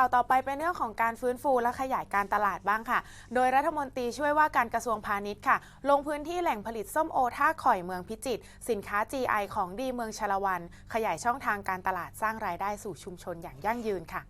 ข่าวต่อไปเป็นเรื่องของการฟื้นฟูและขยายการตลาดบ้างค่ะ โดยรัฐมนตรีช่วยว่าการกระทรวงพาณิชย์ค่ะ ลงพื้นที่แหล่งผลิตส้มโอท่าข่อยเมืองพิจิตรสินค้า GI ของดีเมืองชลวัน ขยายช่องทางการตลาดสร้างรายได้สู่ชุมชนอย่างยั่งยืนค่ะ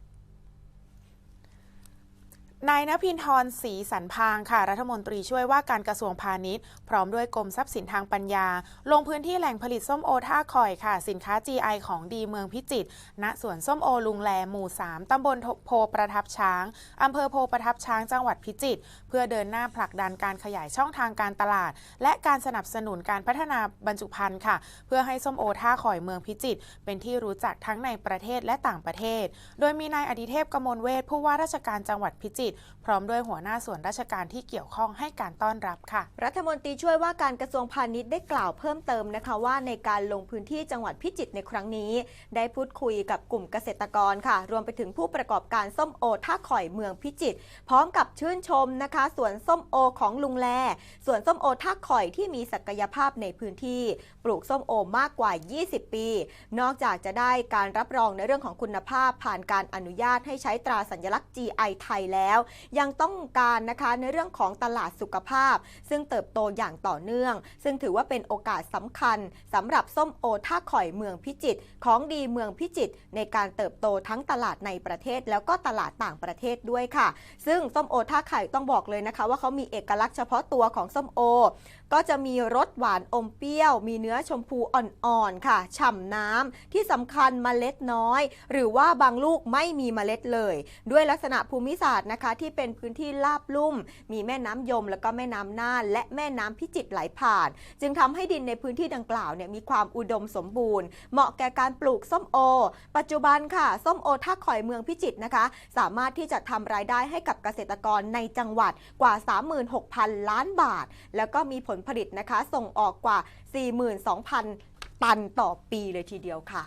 นายนภินทร์ศรีสันพางค่ะ รัฐมนตรีช่วยว่าการกระทรวงพาณิชย์ พร้อมด้วยกรมทรัพย์สินทางปัญญา ลงพื้นที่แหล่งผลิตส้มโอท่าคอยค่ะ สินค้า GI ของดีเมืองพิจิตรณสวนส้มโอลุงแลหมู่ 3 ตำบลโพประทับช้างอำเภอโพประทับช้างจังหวัดพิจิตรเพื่อเดินหน้าผลักดันการขยายช่องทางการตลาด และการสนับสนุนการพัฒนาบรรจุภัณฑ์ค่ะ เพื่อให้ส้มโอท่าข่อยเมืองพิจิตรเป็นที่รู้จักทั้งในประเทศและต่างประเทศ โดยมีนายอดิเทพกมลเวทผู้ว่าราชการจังหวัดพิจิตรพร้อมด้วยหัวหน้าส่วนราชการที่เกี่ยวข้องให้การต้อนรับค่ะ รัฐมนตรีช่วยว่าการกระทรวงพาณิชย์ได้กล่าวเพิ่มเติมนะคะว่าในการลงพื้นที่จังหวัดพิจิตรในครั้งนี้ ได้พูดคุยกับกลุ่มเกษตรกรค่ะ รวมไปถึงผู้ประกอบการส้มโอท่าข่อยเมืองพิจิตรพร้อมกับชื่นชมนะคะสวนส้มโอของลุงแลสวนส้มโอท่าข่อยที่มีศักยภาพในพื้นที่ ปลูกส้มโอมากกว่า 20 ปี นอกจากจะได้การรับรองในเรื่องของคุณภาพผ่านการอนุญาตให้ใช้ตราสัญลักษณ์ GI ไทยแล้วยังต้องการนะคะในเรื่องของตลาดสุขภาพ ซึ่งเติบโตอย่างต่อเนื่อง ซึ่งถือว่าเป็นโอกาสสำคัญสำหรับส้มโอท่าข่อยเมืองพิจิตรของดีเมืองพิจิตรในการเติบโตทั้งตลาดในประเทศ แล้วก็ตลาดต่างประเทศด้วยค่ะ ซึ่งส้มโอท่าไข่ต้องบอกเลยนะคะ ว่าเขามีเอกลักษณ์เฉพาะตัวของส้มโอ ก็จะมีรสหวานอมเปรี้ยว มีเนื้อชมพูอ่อนๆค่ะ ฉ่ำน้ำที่สำคัญเมล็ดน้อย หรือว่าบางลูกไม่มีเมล็ดเลย ด้วยลักษณะภูมิศาสตร์นะคะที่เป็นพื้นที่ราบลุ่ม มีแม่น้ำยม แล้วก็แม่น้ำน่านและแม่น้ำพิจิตรไหลผ่าน จึงทำให้ดินในพื้นที่ดังกล่าวเนี่ยมีความอุดมสมบูรณ์ เหมาะแก่การปลูกส้มโอ ปัจจุบันค่ะส้มโอท่าข่อยเมืองพิจิตรนะคะ สามารถที่จะทำรายได้ให้กับเกษตรกรในจังหวัดกว่า 36,000 ล้านบาท แล้วก็มีผลผลิตนะคะส่งออกกว่า 42,000 ตันต่อปีเลยทีเดียวค่ะ